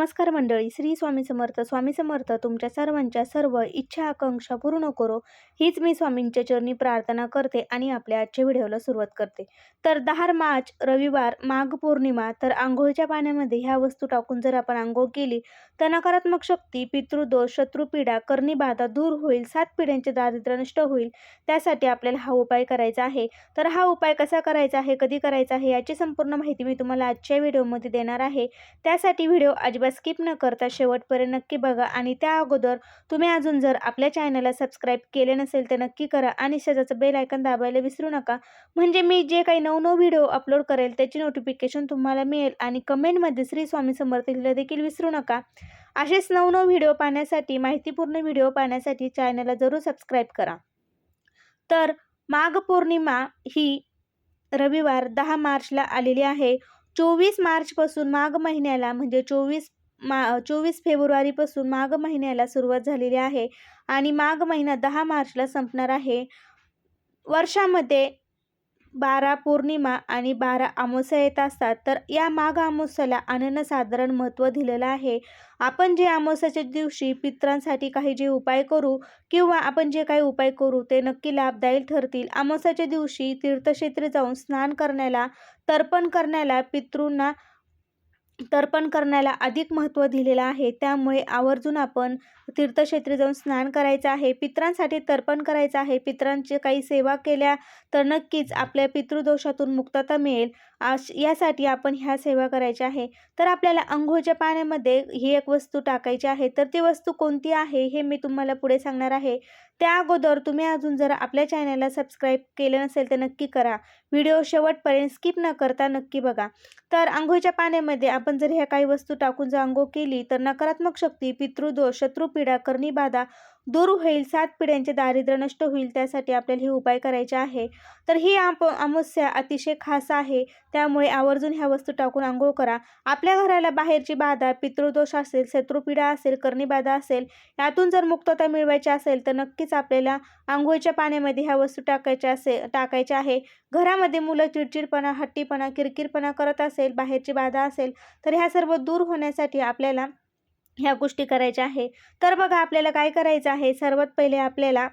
नमस्कार मंडळी श्री स्वामी समर्थ. स्वामी समर्थ तुमच्या सर्वांच्या सर्व इच्छा आकांक्षा पूर्ण करो. हीच मी स्वामींच्या चरणी प्रार्थना करते आणि आपल्या आजच्या व्हिडिओला सुरुवात करते. तर दहा मार्च रविवार माघ पौर्णिमा तर आंघोळीच्या पाण्यामध्ये ह्या वस्तू टाकून जर आपण आंघोळ केली तर नकारात्मक शक्ती पितृदोष शत्रुपीडा कर्णीबाधा दूर होईल सात पिढ्यांचे दारिद्र्य नष्ट होईल त्यासाठी आपल्याला हा उपाय करायचा आहे. तर हा उपाय कसा करायचा आहे कधी करायचा आहे याची संपूर्ण माहिती मी तुम्हाला आजच्या व्हिडिओमध्ये देणार आहे. त्यासाठी व्हिडिओ अजिबात स्किप न करता शेवटपर्यंत नक्की बघा आणि त्या अगोदर तुम्ही अजून जर आपल्या चॅनलला सबस्क्राईब केले नसेल तर नक्की करा आणि शेजारचं बेल आयकन दाबायला विसरू नका. म्हणजे मी जे काही नवनव व्हिडिओ अपलोड करेल त्याची नोटिफिकेशन तुम्हाला मिळेल आणि कमेंटमध्ये श्री स्वामी समर्थ लिहिलं देखील विसरू नका. असेच नवनव व्हिडिओ पाहण्यासाठी माहितीपूर्ण व्हिडिओ पाहण्यासाठी चॅनलला जरूर सबस्क्राईब करा. तर माघ पौर्णिमा ही रविवार दहा मार्चला आलेली आहे. चोवीस मार्चपासून माघ महिन्याला म्हणजे चोवीस मा चोवीस फेब्रुवारीपासून माघ महिन्याला सुरुवात झालेली आहे आणि माघ महिना दहा मार्चला संपणार आहे. वर्षामध्ये बारा पौर्णिमा आणि बारा अमावस्या येत असतात. तर या माघ अमावस्याला अनन्यसाधारण महत्त्व दिलेलं आहे. आपण जे अमावस्याच्या दिवशी पित्रांसाठी काही जे उपाय करू किंवा आपण जे काही उपाय करू ते नक्की लाभदायी ठरतील. अमावस्याच्या दिवशी तीर्थक्षेत्री जाऊन स्नान करण्याला तर्पण करण्याला पितृंना तर्पण करण्याला अधिक महत्त्व दिलेलं आहे. त्यामुळे आवर्जून आपण तीर्थक्षेत्री जाऊन स्नान करायचं आहे. पित्रांसाठी तर्पण करायचं आहे. पित्रांची काही सेवा केल्या तर नक्कीच आपल्या पितृदोषातून मुक्तता मिळेल. यासाठी आपण ह्या सेवा करायच्या आहे. तर आपल्याला अंघोळच्या पाण्यामध्ये ही एक वस्तू टाकायची आहे. तर ती वस्तू कोणती आहे हे मी तुम्हाला पुढे सांगणार आहे. त्या अगोदर तुम्ही अजून जर आपल्या चॅनलला सबस्क्राईब केलं नसेल तर नक्की करा. व्हिडिओ शेवटपर्यंत स्किप न करता नक्की बघा. तर आंघोळीच्या पाण्यामध्ये आपण जर ह्या काही वस्तू टाकून जर आंघोळ केली तर नकारात्मक शक्ती पितृदोष शत्रुपीडा कर्णीबाधा दूर होईल सात पिढ्यांचे दारिद्र्य नष्ट होईल त्यासाठी आपल्याला हे उपाय करायचे आहे. तर ही आप अमावस्या अतिशय खास आहे. त्यामुळे आवर्जून ह्या वस्तू टाकून आंघोळ करा. आपल्या घराला बाहेरची बाधा पितृदोष असेल शत्रुपीडा असेल कर्णीबाधा असेल यातून जर मुक्तता मिळवायची असेल तर नक्कीच आपल्याला आंघोळीच्या पाण्यामध्ये ह्या वस्तू टाकायच्या असेल टाकायच्या आहे. घरामध्ये मुलं चिडचिडपणा हट्टीपणा किरकिरपणा करत असेल बाहेरची बाधा असेल तर ह्या सर्व दूर होण्यासाठी आपल्याला ह्या गोष्टी करायच्या आहे. तर बघा आपल्याला काय करायचं आहे? सर्वात पहिले आपल्याला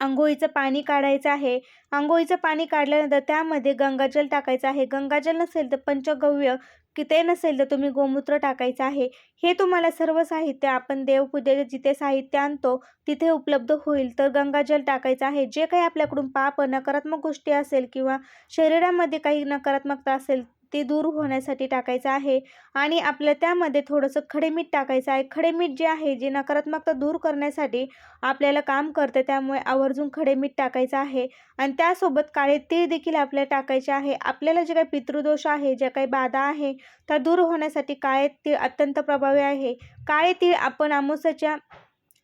आंघोळीचं पाणी काढायचं आहे. आंघोळीचं पाणी काढल्यानंतर त्यामध्ये गंगाजल टाकायचं आहे. गंगाजल नसेल तर पंचगव्य की ते नसेल तर तुम्ही गोमूत्र टाकायचं आहे. हे तुम्हाला सर्व साहित्य आपण देवपूजेचे जिथे साहित्य आणतो तिथे उपलब्ध होईल. तर गंगाजल टाकायचं आहे. जे काही आपल्याकडून पाप नकारात्मक गोष्टी असेल किंवा शरीरामध्ये काही नकारात्मकता असेल ते दूर होण्यासाठी टाकायचं आहे. आणि आपल्या त्यामध्ये थोडंसं खडे मीठ टाकायचं आहे. खडे मीठ जे आहे जे नकारात्मकता दूर करण्यासाठी आपल्याला काम करते त्यामुळे आवर्जून खडे मीठ टाकायचं आहे. आणि त्यासोबत काळे तीळ देखील आपल्याला टाकायचे आहे. आपल्याला जे काही पितृदोष आहे ज्या काही बाधा आहे त्या दूर होण्यासाठी काळे तीळ अत्यंत प्रभावी आहे. काळे तीळ आपण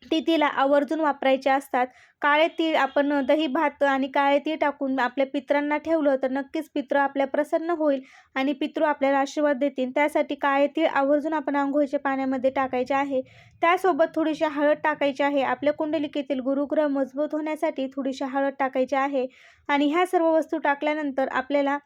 ती तिथीला आवर्जून वापरायचे असतात. काळे तीळ आपण दही भात आणि काळे तीळ टाकून आपल्या पित्रांना ठेवलं तर नक्कीच पित्र आपल्या प्रसन्न होईल आणि पितृ आपल्याला आशीर्वाद देतील. त्यासाठी काळे तीळ आवर्जून आपण आंघोळीच्या पाण्यामध्ये टाकायचे आहे. त्यासोबत थोडीशी हळद टाकायची आहे. आपल्या कुंडलिकेतील गुरुग्रह मजबूत होण्यासाठी थोडीशी हळद टाकायची आहे आणि ह्या सर्व वस्तू टाकल्यानंतर आपल्याला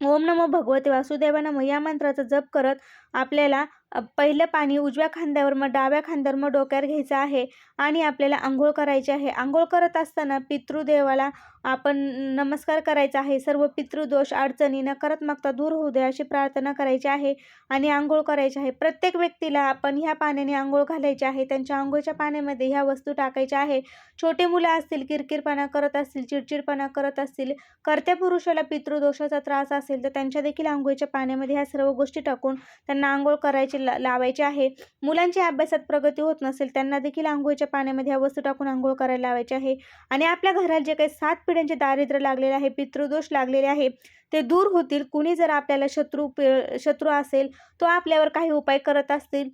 ओम नमो भगवते वासुदेवा नम या मंत्राचा जप करत आपल्याला पहिलं पाणी उजव्या खांद्यावर मग डाव्या खांद्यावर मग डोक्यावर घ्यायचं आहे आणि आपल्याला आंघोळ करायची आहे. आंघोळ करत असताना पितृदेवाला आपण नमस्कार करायचा आहे. सर्व पितृदोष अडचणी नकारात्मकता दूर होऊ दे अशी प्रार्थना करायची आहे आणि आंघोळ करायची आहे. प्रत्येक व्यक्तीला आपण ह्या पाण्याने आंघोळ घालायची आहे. त्यांच्या आंघोळच्या पाण्यामध्ये ह्या वस्तू टाकायच्या आहे. छोटे मुलं असतील किरकिरपणा करत असतील चिडचिडपणा करत असतील कर्त्या पुरुषाला पितृदोषाचा त्रास असेल तर त्यांच्या देखील आंघोळीच्या पाण्यामध्ये ह्या सर्व गोष्टी टाकून त्यांना आंघोळ करायची ला लावायचे आहे. मुलांची अभ्यासात प्रगती होत नसेल त्यांना देखील आंघोळीच्या पाण्यामध्ये ह्या वस्तू टाकून आंघोळ करायला लावायची आहे. आणि आपल्या घरात जे काही सात पिढ्यांचे दारिद्र्य लागलेले आहे पितृदोष लागलेले आहे ते दूर होतील. कुणी जर आपल्याला शत्रू शत्रू असेल तो आपल्यावर काही उपाय करत असतील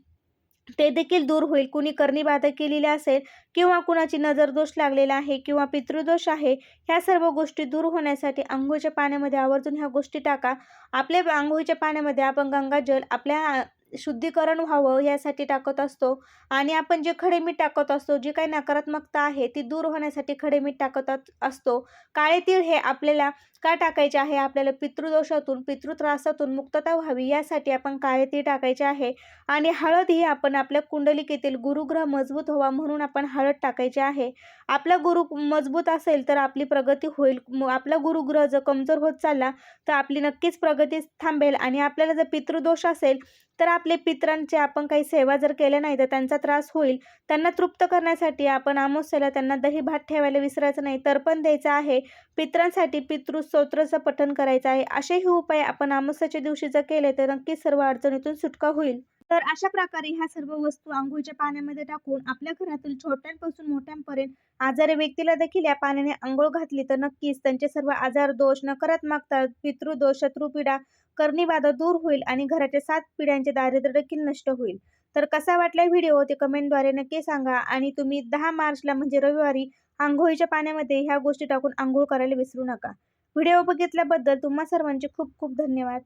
ते देखील दूर होईल. कुणी कर्णीबाधा केलेली असेल किंवा कुणाची नजर दोष लागलेला आहे किंवा पितृदोष आहे ह्या सर्व गोष्टी दूर होण्यासाठी आंघोळीच्या पाण्यामध्ये आवर्जून ह्या गोष्टी टाका. आपल्या आंघोळीच्या पाण्यामध्ये आपण गंगाजल आपल्या शुद्धीकरण व्हावं यासाठी टाकत असतो. आणि आपण जे खडे मीठ टाकत असतो जी काही नकारात्मकता आहे ती दूर होण्यासाठी खडे मीठ टाकत असतो. काळे तीळ हे आपल्याला का टाकायचे आहे? आपल्याला पितृदोषातून पितृत्रासातून मुक्तता व्हावी यासाठी आपण काळे तीळ टाकायचे आहे. आणि हळद ही आपण आपल्या कुंडलिकेतील गुरुग्रह मजबूत व्हावा म्हणून आपण हळद टाकायची आहे. आपला गुरु मजबूत असेल तर आपली प्रगती होईल. आपला गुरुग्रह जर कमजोर होत चालला तर आपली नक्कीच प्रगती थांबेल. आणि आपल्याला जर पितृदोष असेल तर आपले पित्रांचे आपण काही सेवा जर केल्या नाही तर त्यांचा त्रास होईल. त्यांना तृप्त करण्यासाठी आपण अमावस्येला त्यांना दही भात ठेवायला विसरायचं नाही तर्पण द्यायचं आहे. पित्रांसाठी पितृ स्तोत्राचं पठण करायचं आहे. असेही उपाय आपण अमावस्याच्या दिवशी जर केले तर नक्कीच सर्व अडचणीतून सुटका होईल. तर अशा प्रकारे ह्या सर्व वस्तू आंघोळीच्या पाण्यामध्ये टाकून आपल्या घरातील छोट्यांपासून मोठ्यांपर्यंत आजारी व्यक्तीला देखील या पाण्याने आंघोळ घातली तर नक्कीच त्यांचे सर्व आजार दोष नकारात्मकता पितृदोष शत्रुपीडा करणीबाधा दूर होईल आणि घराच्या सात पिढ्यांचे दारिद्र्य देखील नष्ट होईल. तर कसा वाटला व्हिडिओ? ते कमेंटद्वारे नक्की सांगा आणि तुम्ही दहा मार्चला म्हणजे रविवारी आंघोळीच्या पाण्यामध्ये ह्या गोष्टी टाकून आंघोळ करायला विसरू नका. व्हिडिओ बघितल्याबद्दल तुम्हा सर्वांचे खूप खूप धन्यवाद.